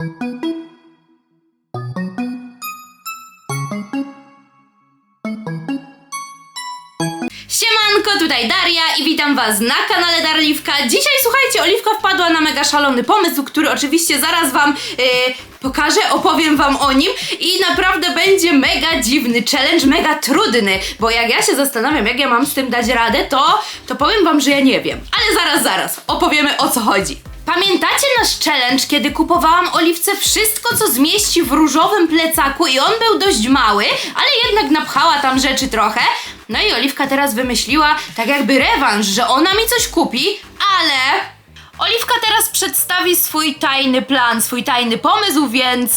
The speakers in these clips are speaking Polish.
Siemanko, tutaj Daria i witam Was na kanale Darliwka. Dzisiaj słuchajcie, Oliwka wpadła na mega szalony pomysł, który oczywiście zaraz Wam yy, pokażę, opowiem Wam o nim i naprawdę będzie mega dziwny challenge, mega trudny, bo jak ja się zastanawiam, jak ja mam z tym dać radę, to, to powiem Wam, że ja nie wiem. Ale zaraz, zaraz, opowiemy o co chodzi. Pamiętacie nasz challenge, kiedy kupowałam Oliwce wszystko, co zmieści w różowym plecaku i on był dość mały, ale jednak napchała tam rzeczy trochę? No i Oliwka teraz wymyśliła tak jakby rewanż, że ona mi coś kupi, ale... Oliwka teraz przedstawi swój tajny plan, swój tajny pomysł, więc...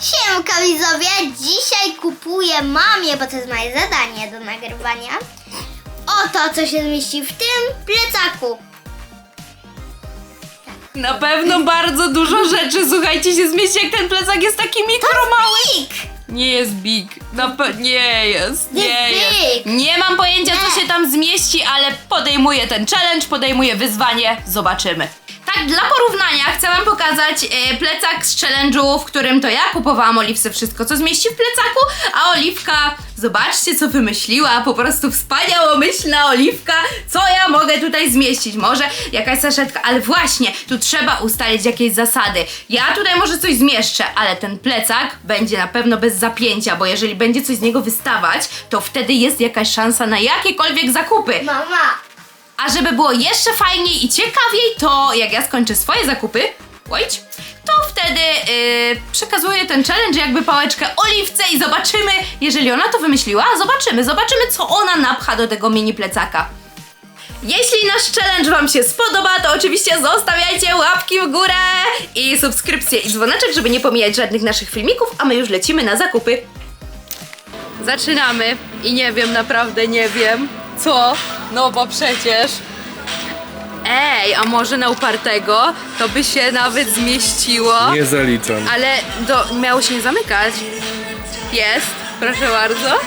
Siemka widzowie, dzisiaj kupuję mamie, bo to jest moje zadanie do nagrywania. Oto, co się zmieści w tym plecaku. Na pewno bardzo dużo rzeczy, słuchajcie, się zmieści, jak ten plecak jest taki mikromały. Big! Nie jest big. Na pe- nie jest, nie Jest jest. big. Nie mam pojęcia, co się tam zmieści, ale podejmuję ten challenge, podejmuję wyzwanie. Zobaczymy. Dla porównania chcę wam pokazać e, plecak z challenge'u, w którym to ja kupowałam Oliwce wszystko, co zmieści w plecaku, a Oliwka, zobaczcie, co wymyśliła. Po prostu wspaniałomyślna Oliwka. Co ja mogę tutaj zmieścić? Może jakaś saszetka, ale właśnie, tu trzeba ustalić jakieś zasady. Ja tutaj może coś zmieszczę, ale ten plecak będzie na pewno bez zapięcia, bo jeżeli będzie coś z niego wystawać, to wtedy jest jakaś szansa na jakiekolwiek zakupy. Mama, A żeby było jeszcze fajniej i ciekawiej, to jak ja skończę swoje zakupy, ojć, to wtedy yy, przekazuję ten challenge jakby pałeczkę Oliwce i zobaczymy, jeżeli ona to wymyśliła, zobaczymy, zobaczymy co ona napcha do tego mini plecaka. Jeśli nasz challenge Wam się spodoba, to oczywiście zostawiajcie łapki w górę i subskrypcję i dzwoneczek, żeby nie pomijać żadnych naszych filmików, a my już lecimy na zakupy. Zaczynamy i nie wiem, naprawdę nie wiem. Co? No bo przecież. Ej, a może na upartego to by się nawet zmieściło. Nie zaliczam. Ale to miało się nie zamykać. Jest, proszę bardzo.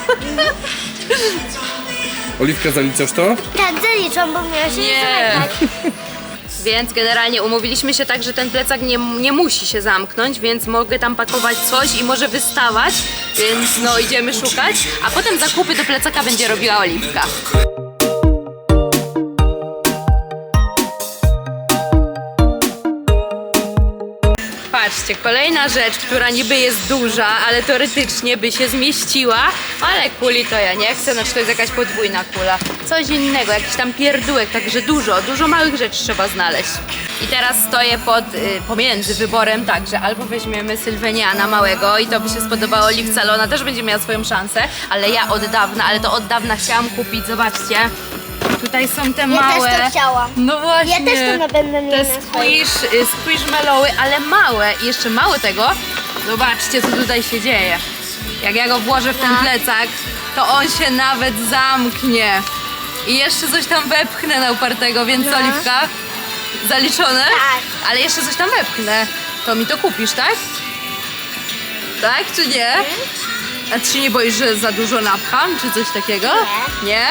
Oliwka, zaliczasz to? tak zaliczam, bo miała się Nie. nie zamykać. Więc generalnie umówiliśmy się tak, że ten plecak nie, nie musi się zamknąć, więc mogę tam pakować coś i może wystawać, więc no idziemy szukać, a potem zakupy do plecaka będzie robiła Oliwka. Patrzcie, kolejna rzecz, która niby jest duża, ale teoretycznie by się zmieściła, ale kuli to ja nie chcę, znaczy to jest jakaś podwójna kula. Coś innego, jakiś tam pierdółek, także dużo, dużo małych rzeczy trzeba znaleźć. I teraz stoję pod, y, pomiędzy wyborem tak, że albo weźmiemy Sylweniana małego i to by się spodobało Oliwce, ale ona też będzie miała swoją szansę, ale ja od dawna, ale to od dawna chciałam kupić, zobaczcie. Tutaj są te Ja małe. też to chciałam. No właśnie. Ja też to na będę miała Te squish, y, squishmallowy, ale małe. I jeszcze mało tego, zobaczcie co tutaj się dzieje. Jak ja go włożę w ten No. plecak, to on się nawet zamknie. I jeszcze coś tam wepchnę na upartego, więc No. Oliwka, zaliczone? Tak. Ale jeszcze coś tam wepchnę. To mi to kupisz, tak? Tak czy nie? A ty się nie boisz, że za dużo napcham, czy coś takiego? Nie. Nie?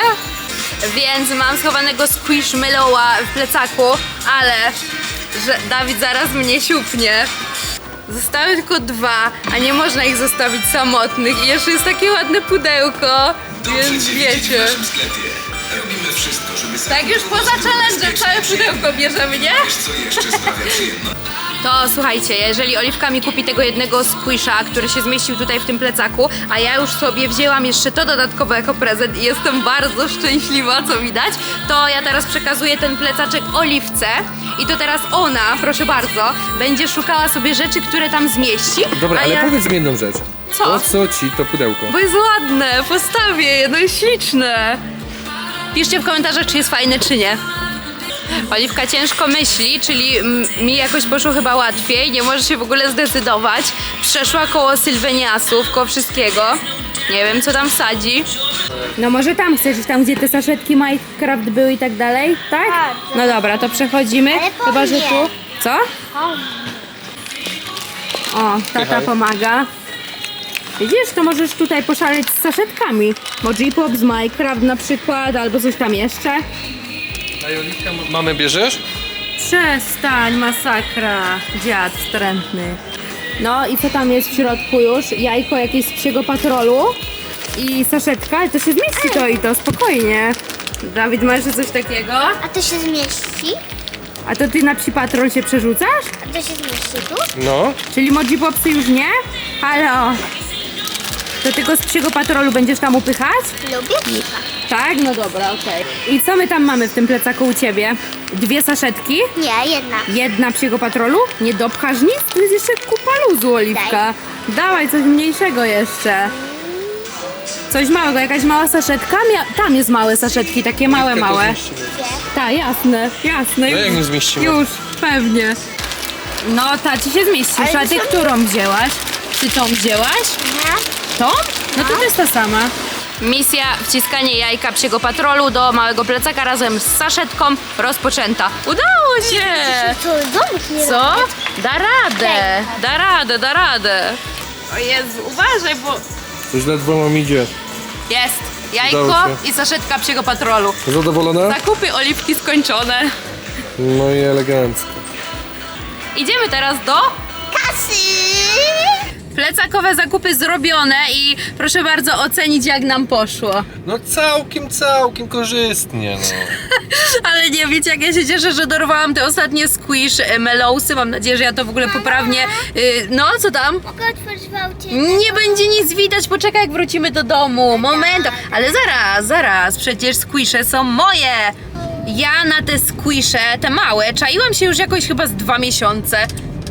Więc mam schowanego squishmallowa w plecaku, ale że Dawid zaraz mnie siupnie. Zostały tylko dwa, a nie można ich zostawić samotnych. I jeszcze jest takie ładne pudełko, więc wiecie. w sklepie. Robimy wszystko, żeby Tak już poza challenge całe pudełko bierzemy, nie? Wiesz, co jeszcze sprawia przyjemność? To słuchajcie, jeżeli Oliwka mi kupi tego jednego squisha, który się zmieścił tutaj w tym plecaku, a ja już sobie wzięłam jeszcze to dodatkowo jako prezent i jestem bardzo szczęśliwa, co widać, to ja teraz przekazuję ten plecaczek Oliwce i to teraz ona, proszę bardzo, będzie szukała sobie rzeczy, które tam zmieści. Dobra, a ale ja... powiedz mi jedną rzecz. Co? Po co ci to pudełko? Bo jest ładne, postawię je, no jest śliczne. Piszcie w komentarzach, czy jest fajne, czy nie. Oliwka ciężko myśli, czyli mi jakoś poszło chyba łatwiej, nie może się w ogóle zdecydować. Przeszła koło sylweniasów, koło wszystkiego. Nie wiem, co tam wsadzi. No może tam chcesz, tam gdzie te saszetki Minecraft były i tak dalej, tak? Tak. No dobra, to przechodzimy. Ale Chyba, że tu... Co? O, tata Pychaj. pomaga. Widzisz, to możesz tutaj poszaleć z saszetkami. Bo J-Pop z Minecraft na przykład, albo coś tam jeszcze. Mamy bierzesz? Przestań, masakra, dziad wstrętny. No i co tam jest w środku już? Jajko jakieś z psiego patrolu i saszetka, ale to się zmieści to i to, spokojnie. Dawid, masz jeszcze coś takiego? A to się zmieści? A to ty na psi patrol się przerzucasz? A to się zmieści tu? No, Czyli Moji Popsy już nie? Halo? To tylko z psiego patrolu będziesz tam upychać? Lubię piwa. Tak? No dobra, okej. I co my tam mamy w tym plecaku u ciebie? Dwie saszetki? Nie, jedna. Jedna psiego patrolu? Nie dopchasz nic? Tu jest jeszcze kupa luzu, Oliwka. Dawaj coś mniejszego jeszcze. Coś małego, jakaś mała saszetka? Mia- tam jest małe saszetki, takie małe, małe. Tak, jasne, jasne. No jak nie zmieścimy? Już, pewnie. No, ta ci się zmieścisz, Ale a ty którą wzięłaś? Ty tą wzięłaś? Nie? Tą? No to to jest ta sama. Misja wciskanie jajka psiego patrolu do małego plecaka razem z saszetką rozpoczęta. Udało się! To domów nie Co? robię. Da radę, da radę, da radę. O Jezu, uważaj, bo... coś ledwo nam idzie. Jest, jajko Udało i saszetka psiego patrolu. Zadowolona? Zakupy oliwki skończone. No i elegancko. Idziemy teraz do... Kasy! Plecakowe zakupy zrobione i proszę bardzo ocenić jak nam poszło. No całkiem, całkiem korzystnie, no. Ale nie wiecie jak ja się cieszę, że dorwałam te ostatnie squish e, melowsy. Mam nadzieję, że ja to w ogóle poprawnie... y, No, co tam? Mogę otworzyć wałcie? Nie będzie nic widać, poczekaj jak wrócimy do domu. Moment, ale zaraz, zaraz, przecież squisze są moje. Ja na te squisze, te małe, czaiłam się już jakoś chyba z dwa miesiące.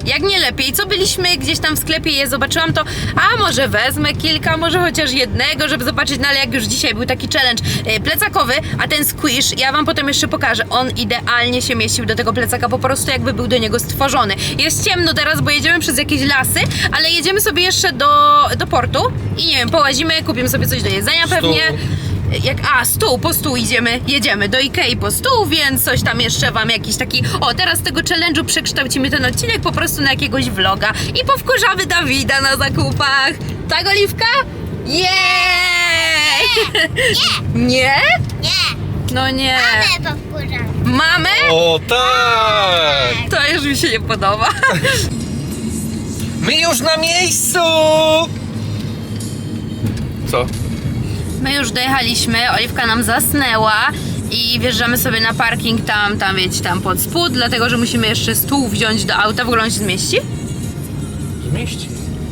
Jak nie lepiej, co byliśmy gdzieś tam w sklepie je zobaczyłam, to a może wezmę kilka, może chociaż jednego, żeby zobaczyć, no ale jak już dzisiaj był taki challenge e, plecakowy, a ten squish, ja wam potem jeszcze pokażę, on idealnie się mieścił do tego plecaka, po prostu jakby był do niego stworzony. Jest ciemno teraz, bo jedziemy przez jakieś lasy, ale jedziemy sobie jeszcze do, do portu i nie wiem, połazimy, kupimy sobie coś do jedzenia pewnie. Jak, a, stół, po stół idziemy, jedziemy do Ikei po stół, więc coś tam jeszcze wam jakiś taki, o teraz z tego challenge'u przekształcimy ten odcinek po prostu na jakiegoś vloga i powkurzamy Dawida na zakupach. Tak, Oliwka? Jej! Nie! Nie? Nie! No nie. Ale powkurzam. Mamy? O tak! To już mi się nie podoba. My już na miejscu! Co? My już dojechaliśmy, Oliwka nam zasnęła i wjeżdżamy sobie na parking tam, tam wiecie, tam pod spód, dlatego że musimy jeszcze stół wziąć do auta. W ogóle on się zmieści? Zmieści.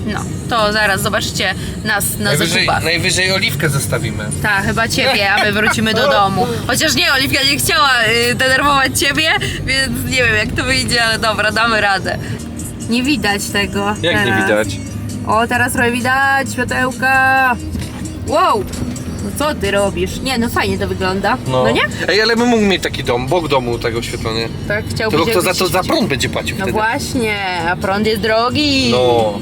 No, to zaraz zobaczycie nas na Najwyżej, zakupach. najwyżej oliwkę zostawimy. Tak, chyba ciebie, a my wrócimy do domu. Chociaż nie, Oliwka nie chciała y, denerwować ciebie, więc nie wiem jak to wyjdzie, ale dobra, damy radę. Nie widać tego. Jak nie teraz. widać? O, teraz trochę widać światełka. Wow! No co ty robisz? Nie, no fajnie to wygląda. No, nie? Ej, ale my mógł mieć taki dom, bok domu tego oświetlony. Tak, chciałbyś Tylko kto za jakbyś- to za prąd będzie płacił No wtedy? właśnie, a prąd jest drogi. No.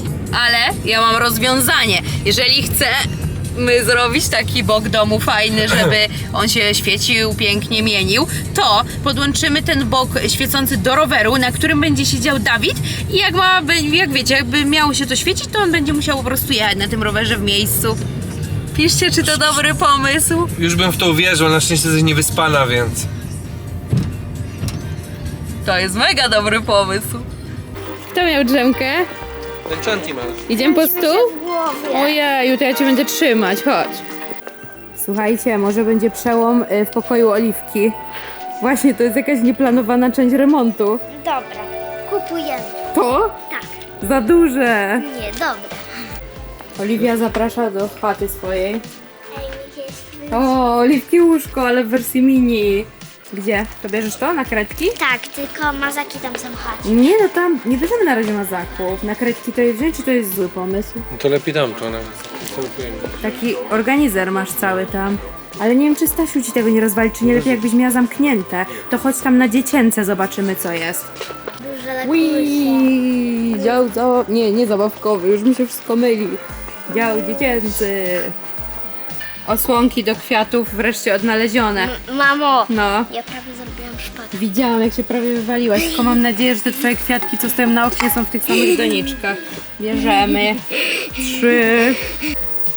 Ale ja mam rozwiązanie. Jeżeli chcemy zrobić taki bok domu fajny, żeby on się świecił, pięknie mienił, to podłączymy ten bok świecący do roweru, na którym będzie siedział Dawid i jak ma, by- jak wiecie, jakby miało się to świecić, to on będzie musiał po prostu jechać na tym rowerze w miejscu. Piszcie, czy to dobry pomysł. Już bym w to uwierzył, na szczęście jesteś niewyspana, więc... To jest mega dobry pomysł. Kto miał drzemkę? Enchanti masz. Idziemy po stół? Ojeju, to ja cię będę trzymać, chodź. Słuchajcie, może będzie przełom y, w pokoju Oliwki. Właśnie, to jest jakaś nieplanowana część remontu. Dobra, kupujemy. To? Tak. Za duże. Nie, dobra. Oliwia zaprasza do chaty swojej. Ej, mi jest... O, Oliwki łóżko, ale w wersji mini. Gdzie? To bierzesz to? Na kredki? Tak, tylko mazaki tam są chodź. Nie, no tam nie bierzemy na razie na zakup. Na kredki to jest wziąć, czy to jest zły pomysł? No to lepiej dam to nawet. Całkujemy. Taki organizer masz cały tam. Ale nie wiem, czy Stasiu ci tego nie rozwali, czy nie lepiej jakbyś miała zamknięte. To chodź tam na dziecięce, zobaczymy co jest. Duże lekkie. Wii, dział za... Nie, nie zabawkowy, już mi się wszystko myli. Dział dziecięcy. Osłonki do kwiatów wreszcie odnalezione. Mamo, No. ja prawie zrobiłam szpadę. Widziałam, jak się prawie wywaliłaś, tylko mam nadzieję, że te twoje kwiatki, co stoją na oknie, są w tych samych doniczkach. Bierzemy. Trzy.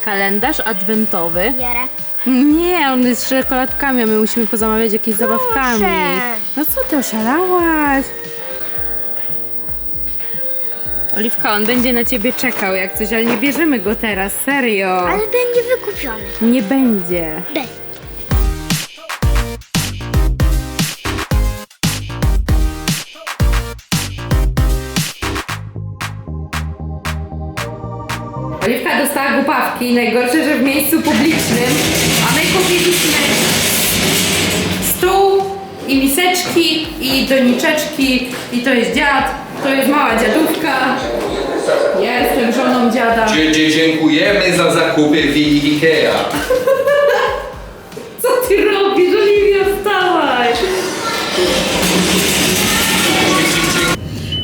Kalendarz adwentowy. Biorę. Nie, on jest z czekoladkami, a my musimy pozamawiać jakieś zabawkami. No co ty, oszalałaś? Oliwka, on będzie na ciebie czekał jak coś, ale nie bierzemy go teraz, serio. Ale będzie wykupiony. Nie będzie. B. Oliwka dostała głupawki, najgorsze, że w miejscu publicznym, a my kupiliśmy stół i miseczki i doniczeczki i to jest dziad, to jest mała dziadówka. Ja jestem żoną dziada. Dzie- dzie- Dziękujemy za zakupy w IKEA. Co ty robisz, Oliwia, wstawaj!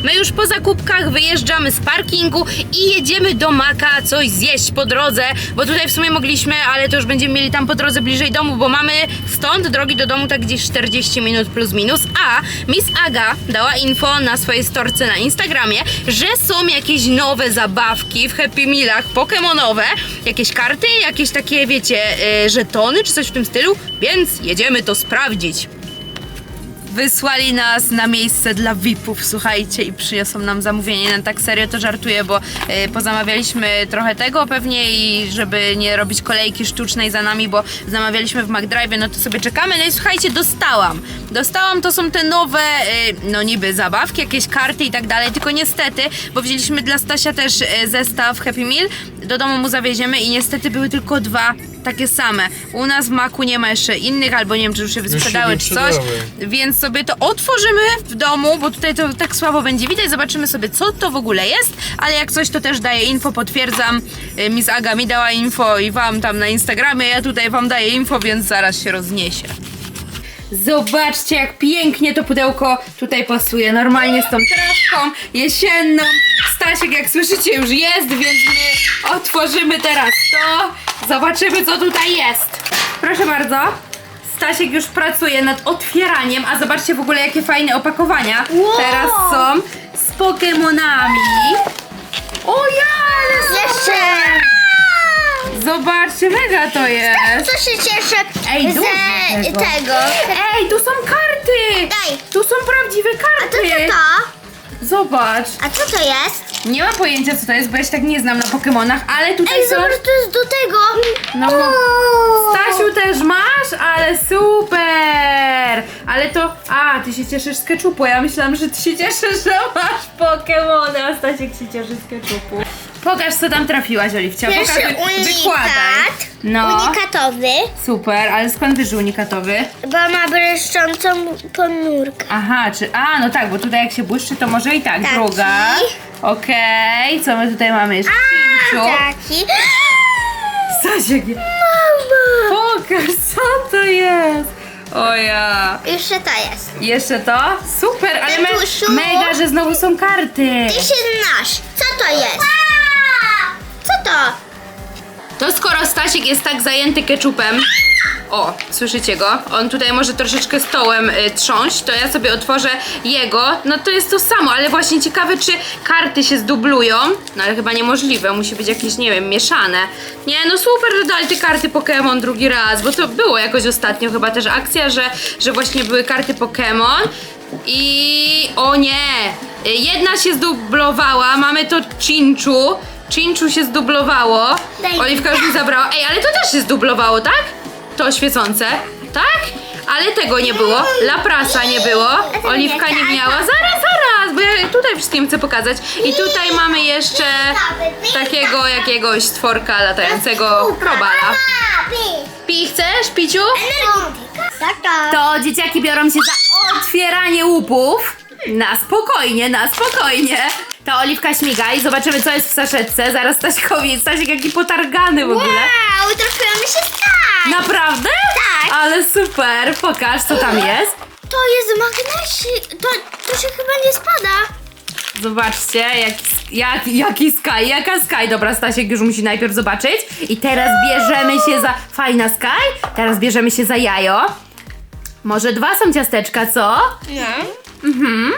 My już po zakupkach wyjeżdżamy z parkingu i jedziemy do Maka coś zjeść po drodze, bo tutaj w sumie mogliśmy, ale to już będziemy mieli tam po drodze bliżej domu, bo mamy stąd drogi do domu tak gdzieś 40 minut plus minus, a Miss Aga dała info na swojej storce na Instagramie, że są jakieś nowe zabawki w Happy Mealach pokemonowe, jakieś karty, jakieś takie wiecie, yy, żetony czy coś w tym stylu, więc jedziemy to sprawdzić. Wysłali nas na miejsce dla VIP-ów, słuchajcie, i przyniosą nam zamówienie. No tak serio to żartuję, bo y, pozamawialiśmy trochę tego pewnie i żeby nie robić kolejki sztucznej za nami, bo zamawialiśmy w McDrive, no to sobie czekamy. No i słuchajcie, dostałam. Dostałam, to są te nowe, y, no niby zabawki, jakieś karty i tak dalej, tylko niestety, bo wzięliśmy dla Stasia też y, zestaw Happy Meal, do domu mu zawieziemy i niestety były tylko dwa takie same. U nas w Maku nie ma jeszcze innych, albo nie wiem, czy już się wysprzedały, czy coś. Więc sobie to otworzymy w domu, bo tutaj to tak słabo będzie widać. Zobaczymy sobie, co to w ogóle jest. Ale jak coś, to też daję info, potwierdzam. Y, Miss Aga mi dała info i wam tam na Instagramie. Ja tutaj wam daję info, więc zaraz się rozniesie. Zobaczcie, jak pięknie to pudełko tutaj pasuje. Normalnie z tą trawką jesienną. Stasiek, jak słyszycie, już jest, więc my otworzymy teraz to. Zobaczymy, co tutaj jest. Proszę bardzo. Stasiek już pracuje nad otwieraniem, a zobaczcie w ogóle, jakie fajne opakowania Wow. teraz są z Pokemonami. O ja, ale Jeszcze. Zobaczcie, mega to jest. Co się cieszę Ej, z dużo tego. tego. Ej, tu są karty! Daj. Tu są prawdziwe A to karty! co to? Zobacz! A co to jest? Nie ma pojęcia co to jest, bo ja się tak nie znam na Pokemonach, ale tutaj Ej, są... zobacz, to jest do tego. No. Stasiu też masz? Ale super! Ale to... A, ty się cieszysz z keczupu. Ja myślałam, że ty się cieszysz, że masz Pokemony, a Stasiek się cieszy z keczupu. Pokaż, co tam trafiłaś, Oliwcia. Pierwszy Pokaż, wykładaj. unikat. No, Unikatowy, super, ale skąd wiesz, że unikatowy? bo ma błyszczącą ponurkę. Aha, czy. A, no tak, bo tutaj jak się błyszczy, to może i tak. Taki. Druga. Okej, co my tutaj mamy jeszcze? Pięciu. Taki. Stasiek, Mama. pokaż, co to jest? O ja. Jeszcze to jest. Jeszcze to? Super, ale me, Tatusiu. mega, że znowu są karty. Ty się znasz. Co to jest? To? Skoro Stasiek jest tak zajęty keczupem, o, słyszycie go? On tutaj może troszeczkę stołem y, trząść, to ja sobie otworzę jego. No to jest to samo, ale właśnie ciekawe, czy karty się zdublują. No ale chyba niemożliwe, musi być jakieś, nie wiem, mieszane. Nie, no super, że dali te karty Pokémon drugi raz, bo to było jakoś ostatnio chyba też akcja, że, że właśnie były karty Pokémon. I o nie! Jedna się zdublowała, mamy to Chinchu. Chinchu się zdublowało. Daj. Oliwka już mi zabrała. Ej, ale to też się zdublowało, tak? To świecące, tak? Ale tego nie było. Laprasa nie było. Oliwka nie miała. Zaraz, zaraz, bo ja tutaj wszystkim chcę pokazać. I tutaj mamy jeszcze takiego jakiegoś stworka latającego robala. Pi, chcesz, Piciu? To dzieciaki biorą się za otwieranie łupów. Na spokojnie, na spokojnie. To Oliwka śmiga i zobaczymy, co jest w saszetce. Zaraz Staśkowi, Stasiek jaki potargany w ogóle. Wow, trafiła mi się tak. Naprawdę? Tak. Ale super, pokaż, co tam jest. To jest magnesik. To, to się chyba nie spada. Zobaczcie, jak, jak, jaki Sky, jaka Sky. Dobra, Stasiek już musi najpierw zobaczyć. I teraz bierzemy się za... Fajna Sky? Teraz bierzemy się za jajo. Może dwa są ciasteczka, co? No.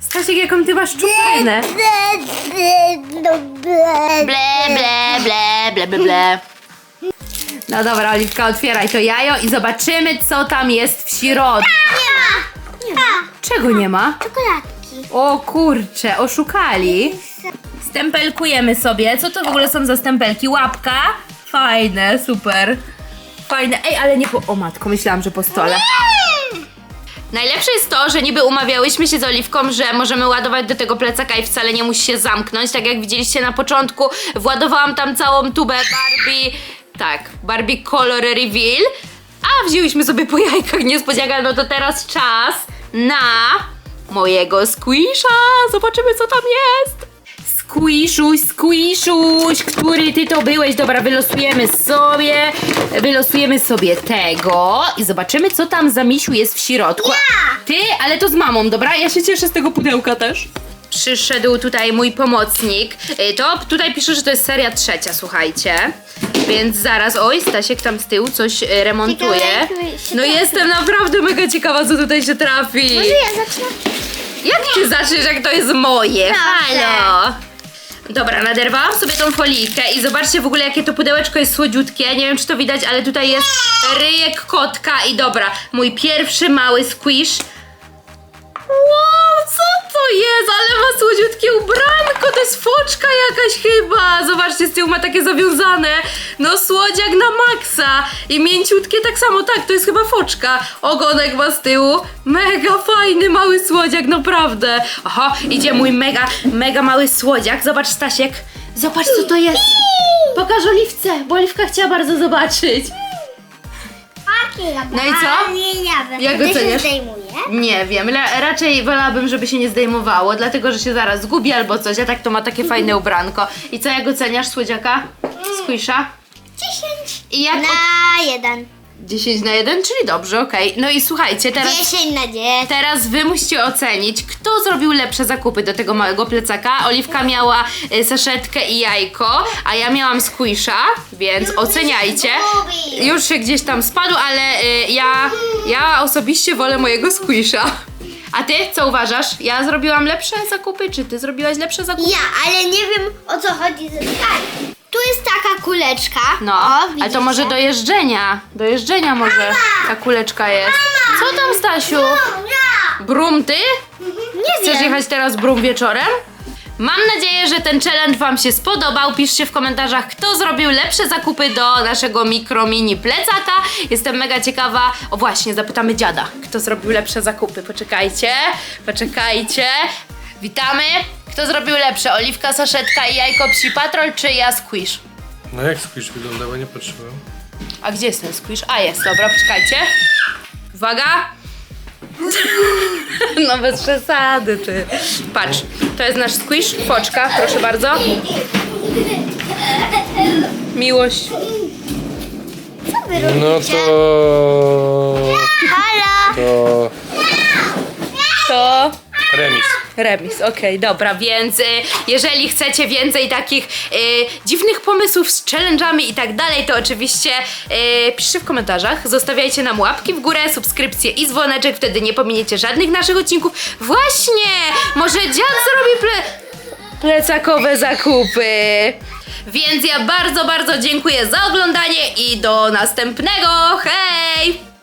Stasiek, jaką ty masz czuplinę. Ble, ble, ble, ble, ble, ble. No dobra, Oliwka, otwieraj to jajo i zobaczymy, co tam jest w środku. Nie ma. Nie ma. Czego nie ma? Czekoladki. O kurcze, oszukali. Stempelkujemy sobie. Co to w ogóle są za stempelki? Łapka? Fajne, super. Fajne. Ej, ale nie po... O matko, myślałam, że po stole. Najlepsze jest to, że niby umawiałyśmy się z Oliwką, że możemy ładować do tego plecaka i wcale nie musi się zamknąć. Tak jak widzieliście na początku, władowałam tam całą tubę Barbie. Tak, Barbie Color Reveal. A wzięłyśmy sobie po jajkach niespodzianka, no to teraz czas na mojego squisha. Zobaczymy co tam jest. Squishuś, squishuś, który ty to byłeś? Dobra, wylosujemy sobie, wylosujemy sobie tego i zobaczymy, co tam za misiu jest w środku. Ty, ale to z mamą, dobra? Ja się cieszę z tego pudełka też. Przyszedł tutaj mój pomocnik. Y, To tutaj pisze, że to jest seria trzecia, słuchajcie. Więc zaraz, oj, Stasiek tam z tyłu coś y, remontuje. Ciekawe, jak się No trafi. jestem naprawdę mega ciekawa, co tutaj się trafi. Może ja zacznę? Jak ty zaczniesz, jak to jest moje? Halo! Dobra, naderwałam sobie tą folijkę i zobaczcie w ogóle, jakie to pudełeczko jest słodziutkie. Nie wiem, czy to widać, ale tutaj jest ryjek kotka i dobra, mój pierwszy mały squish. To jest? Ale ma słodziutkie ubranko, to jest foczka jakaś chyba. Zobaczcie, z tyłu ma takie zawiązane. No słodziak na maksa. I mięciutkie tak samo, tak, to jest chyba foczka. Ogonek ma z tyłu. Mega fajny mały słodziak, naprawdę. Oho, idzie mój mega, mega mały słodziak. Zobacz, Stasiek. Zobacz, co to jest. Pokaż Oliwce, bo Oliwka chciała bardzo zobaczyć. No i co? Nie, nie wiem. Jak To się oceniasz? zdejmuje. Nie wiem, ra- raczej wolałabym, żeby się nie zdejmowało, dlatego że się zaraz zgubi albo coś, a tak to ma takie fajne ubranko. I co, jak oceniasz słodziaka? Squisha? 10 I jak... na 1. 10 na 1, czyli dobrze, okej. No i słuchajcie, teraz... 10 na 10. Teraz wy musicie ocenić, kto zrobił lepsze zakupy do tego małego plecaka. Oliwka miała y, saszetkę i jajko, a ja miałam squisha, więc oceniajcie. Już się gdzieś tam spadł, ale y, ja, ja osobiście wolę mojego squisha. A ty co uważasz? Ja zrobiłam lepsze zakupy, czy ty zrobiłaś lepsze zakupy? Ja, ale nie wiem o co chodzi ze skali. Tu jest taka kuleczka. No, o, ale to może do jeżdżenia. Do jeżdżenia może ta kuleczka jest. Co tam, Stasiu? Brum ty? Nie Chcesz wiem. jechać teraz brum wieczorem? Mam nadzieję, że ten challenge Wam się spodobał. Piszcie w komentarzach, kto zrobił lepsze zakupy do naszego mikro mini plecaka. Jestem mega ciekawa. O właśnie, zapytamy dziada, kto zrobił lepsze zakupy. Poczekajcie, poczekajcie. Witamy. Kto zrobił lepsze? Oliwka, saszetka i jajko psi patrol, czy ja squish? No jak squish wyglądała, nie patrzyłem. A gdzie jest ten squish? A jest, dobra, poczekajcie. Uwaga. No bez przesady, ty. Patrz, to jest nasz squish, foczka, proszę bardzo. Miłość. Co wy No to... Halo! to... To remis. Remis, okej, dobra, więc y, jeżeli chcecie więcej takich y, dziwnych pomysłów z challenge'ami i tak dalej, to oczywiście y, piszcie w komentarzach, zostawiajcie nam łapki w górę, subskrypcje i dzwoneczek, wtedy nie pominiecie żadnych naszych odcinków. Właśnie! Może dziad zrobi ple plecakowe zakupy. Więc ja bardzo, bardzo dziękuję za oglądanie i do następnego. Hej!